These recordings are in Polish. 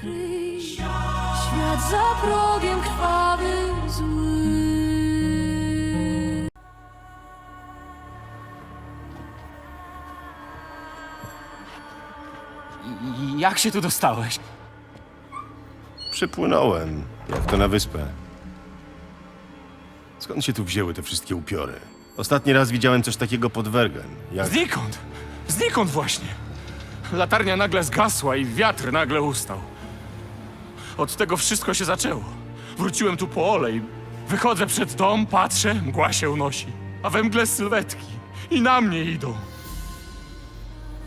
kryj. Świat za progiem krwawy, zły. I- Jak się tu dostałeś? Przypłynąłem, jak to na wyspę. Skąd się tu wzięły te wszystkie upiory? Ostatni raz widziałem coś takiego pod Wergen. Jak... Znikąd! Znikąd właśnie! Latarnia nagle zgasła i wiatr nagle ustał. Od tego wszystko się zaczęło. Wróciłem tu po olej. Wychodzę przed dom, patrzę, mgła się unosi. A we mgle sylwetki. I na mnie idą.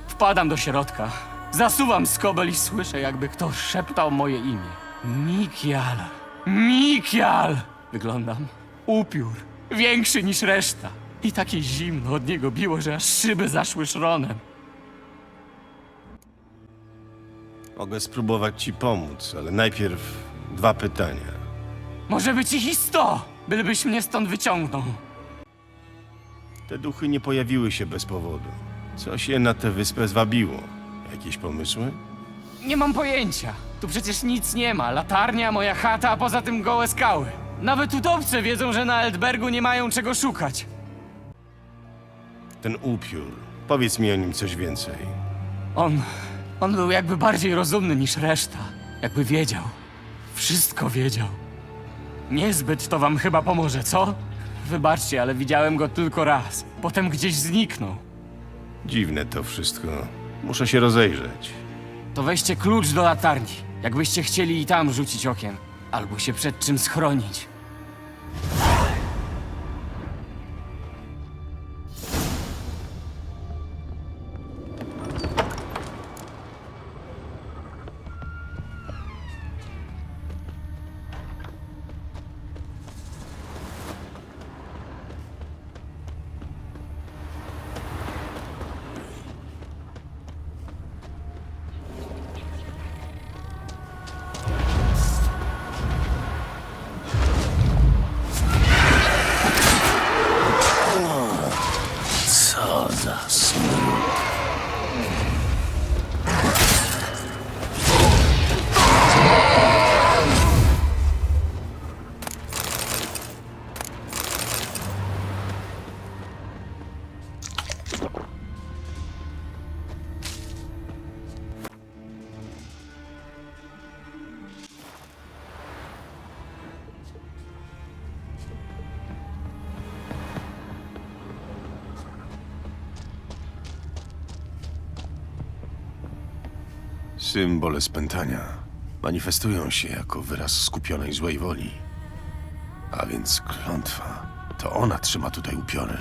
Wpadam do środka. Zasuwam skobel i słyszę, jakby ktoś szeptał moje imię. Mikial. Mikial! Wyglądam. Upiór. Większy niż reszta. I takie zimno od niego biło, że aż szyby zaszły szronem. Mogę spróbować ci pomóc, ale najpierw dwa pytania. Może być ich i sto, bylebyś mnie stąd wyciągnął. Te duchy nie pojawiły się bez powodu. Co się na tę wyspę zwabiło? Jakieś pomysły? Nie mam pojęcia. Tu przecież nic nie ma. Latarnia, moja chata, a poza tym gołe skały. Nawet utopce wiedzą, że na Eldbergu nie mają czego szukać. Ten upiór. Powiedz mi o nim coś więcej. On... on był jakby bardziej rozumny niż reszta. Jakby wiedział. Wszystko wiedział. Niezbyt to wam chyba pomoże, co? Wybaczcie, ale widziałem go tylko raz. Potem gdzieś zniknął. Dziwne to wszystko. Muszę się rozejrzeć. To weźcie klucz do latarni, jakbyście chcieli i tam rzucić okiem. Albo się przed czym schronić. Symbole spętania manifestują się jako wyraz skupionej złej woli. A więc klątwa. To ona trzyma tutaj upiory.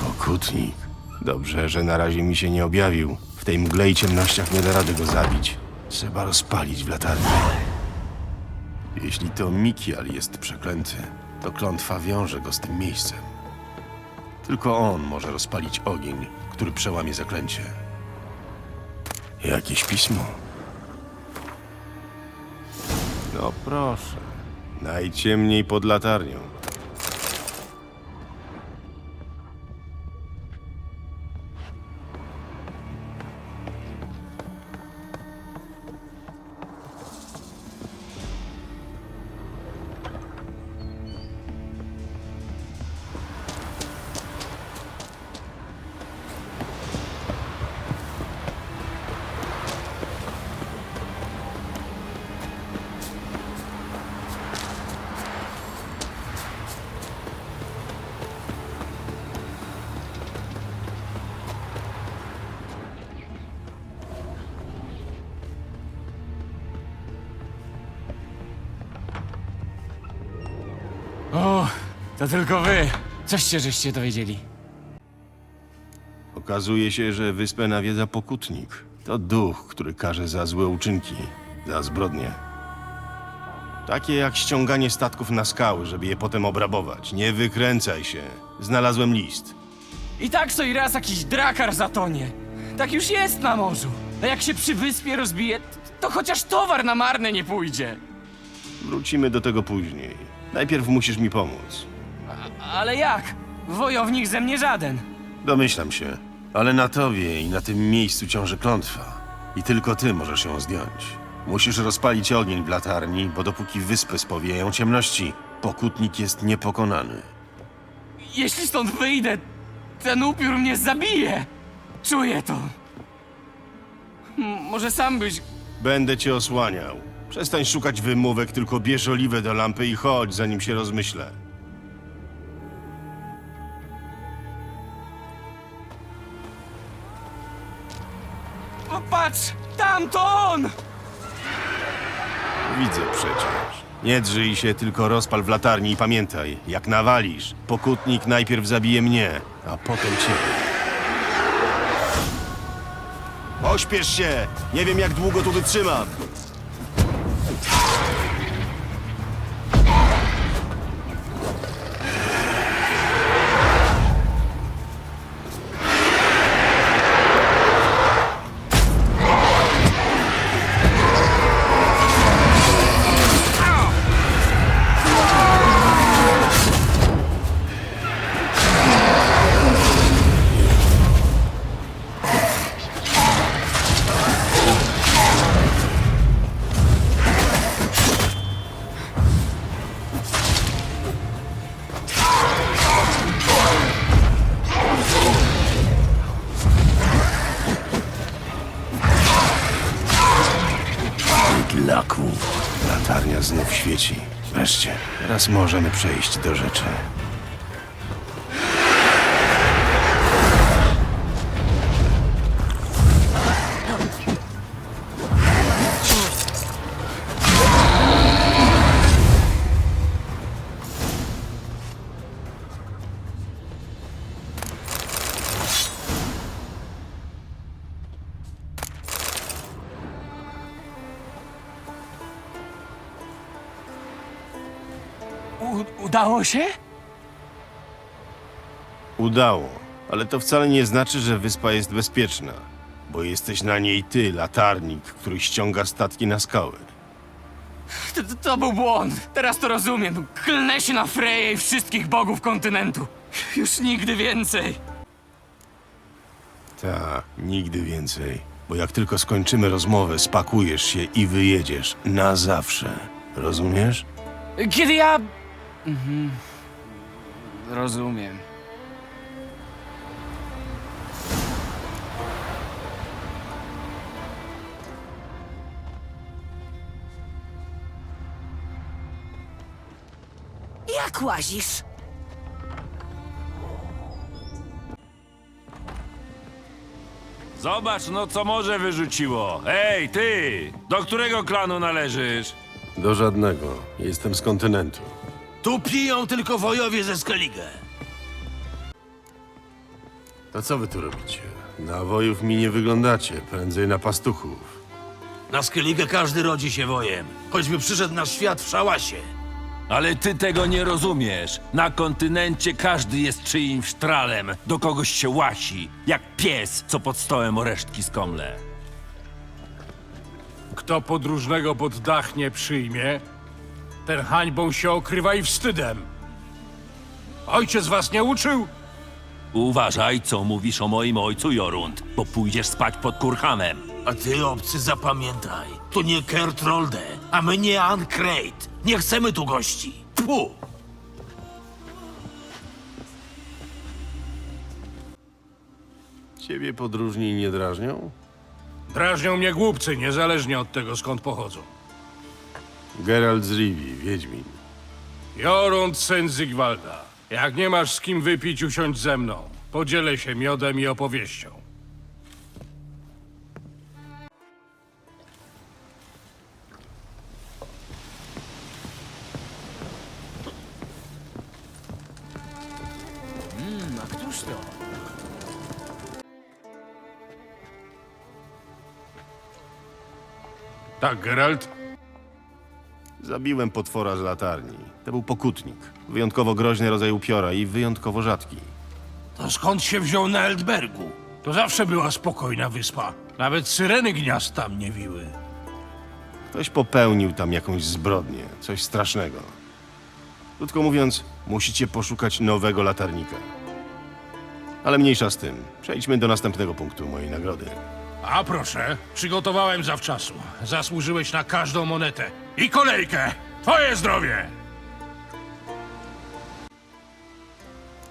Pokutnik. Dobrze, że na razie mi się nie objawił. W tej mgle i ciemnościach nie da rady go zabić. Trzeba rozpalić w latarni. Jeśli to Mikial jest przeklęty, to klątwa wiąże go z tym miejscem. Tylko on może rozpalić ogień, który przełamie zaklęcie. Jakieś pismo. No proszę. Najciemniej pod latarnią. To tylko wy. Coście żeście dowiedzieli. Okazuje się, że wyspę nawiedza pokutnik. To duch, który karze za złe uczynki, za zbrodnie. Takie jak ściąganie statków na skały, żeby je potem obrabować. Nie wykręcaj się. Znalazłem list. I tak co i raz jakiś drakar zatonie. Tak już jest na morzu. A jak się przy wyspie rozbije, t- to chociaż towar na marne nie pójdzie. Wrócimy do tego później. Najpierw musisz mi pomóc. Ale jak? Wojownik ze mnie żaden. Domyślam się, ale na tobie i na tym miejscu ciąży klątwa. I tylko ty możesz ją zdjąć. Musisz rozpalić ogień w latarni, bo dopóki wyspę spowieją ciemności, pokutnik jest niepokonany. Jeśli stąd wyjdę, ten upiór mnie zabije. Czuję to. M- może sam byś... Będę cię osłaniał. Przestań szukać wymówek, tylko bierz oliwę do lampy i chodź, zanim się rozmyślę. O, patrz! Tam to on! Widzę przecież. Nie drżyj się, tylko rozpal w latarni i pamiętaj, jak nawalisz, pokutnik najpierw zabije mnie, a potem ciebie. Pośpiesz się! Nie wiem, jak długo tu wytrzymam. Latarnia znów świeci. Wreszcie, teraz możemy przejść do rzeczy. Udało się? Udało, ale to wcale nie znaczy, że wyspa jest bezpieczna, bo jesteś na niej ty, latarnik, który ściąga statki na skały. To, to, to był błąd. Teraz to rozumiem. Klnę się na Freję i wszystkich bogów kontynentu. Już nigdy więcej. Ta, nigdy więcej. Bo jak tylko skończymy rozmowę, spakujesz się i wyjedziesz na zawsze. Rozumiesz? Kiedy ja... Mhm. Rozumiem. Jak łazisz? Zobacz no co morze wyrzuciło. Ej, ty! Do którego klanu należysz? Do żadnego. Jestem z kontynentu. Tu piją tylko wojowie ze Skellige. To co wy tu robicie? Na wojów mi nie wyglądacie, prędzej na pastuchów. Na Skellige każdy rodzi się wojem. Choćby przyszedł na świat w szałasie. Ale ty tego nie rozumiesz. Na kontynencie każdy jest czyimś sztralem. Do kogoś się łasi. Jak pies, co pod stołem o resztki skomle. Kto podróżnego pod dach nie przyjmie, ten hańbą się okrywa i wstydem. Ojciec was nie uczył? Uważaj, co mówisz o moim ojcu Jorund, bo pójdziesz spać pod kurhamem. A ty, obcy, zapamiętaj. To nie Kertrolde, a my nie Ancrate. Nie chcemy tu gości. Pu! Ciebie podróżni nie drażnią? Drażnią mnie głupcy, niezależnie od tego, skąd pochodzą. Geralt z Rivi, Wiedźmin. Jorund, syn Zygwalda. Jak nie masz z kim wypić, usiądź ze mną. Podzielę się miodem i opowieścią. A któż to? Tak, Geralt? Zabiłem potwora z latarni. To był pokutnik. Wyjątkowo groźny rodzaj upiora i wyjątkowo rzadki. To skąd się wziął na Eldbergu? To zawsze była spokojna wyspa. Nawet syreny gniazd tam nie wiły. Ktoś popełnił tam jakąś zbrodnię, coś strasznego. Krótko mówiąc, musicie poszukać nowego latarnika. Ale mniejsza z tym. Przejdźmy do następnego punktu mojej nagrody. A proszę, przygotowałem zawczasu. Zasłużyłeś na każdą monetę. I kolejkę! Twoje zdrowie!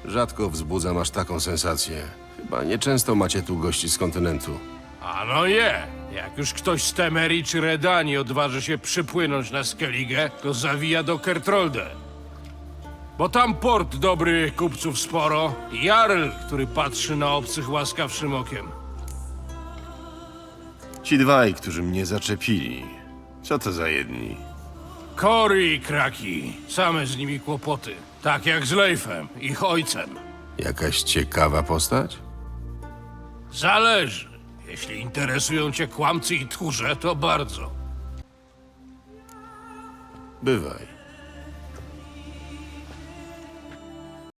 Rzadko wzbudzam aż taką sensację. Chyba nieczęsto macie tu gości z kontynentu. A no je! Jak już ktoś z Temerii czy Redanii odważy się przypłynąć na Skellige, to zawija do Kertrolde. Bo tam port dobry kupców sporo i Jarl, który patrzy na obcych łaskawszym okiem. Ci dwaj, którzy mnie zaczepili. Co to za jedni? Kory i Kraki, same z nimi kłopoty. Tak jak z Leifem, ich ojcem. Jakaś ciekawa postać? Zależy. Jeśli interesują cię kłamcy i tchórze, to bardzo. Bywaj.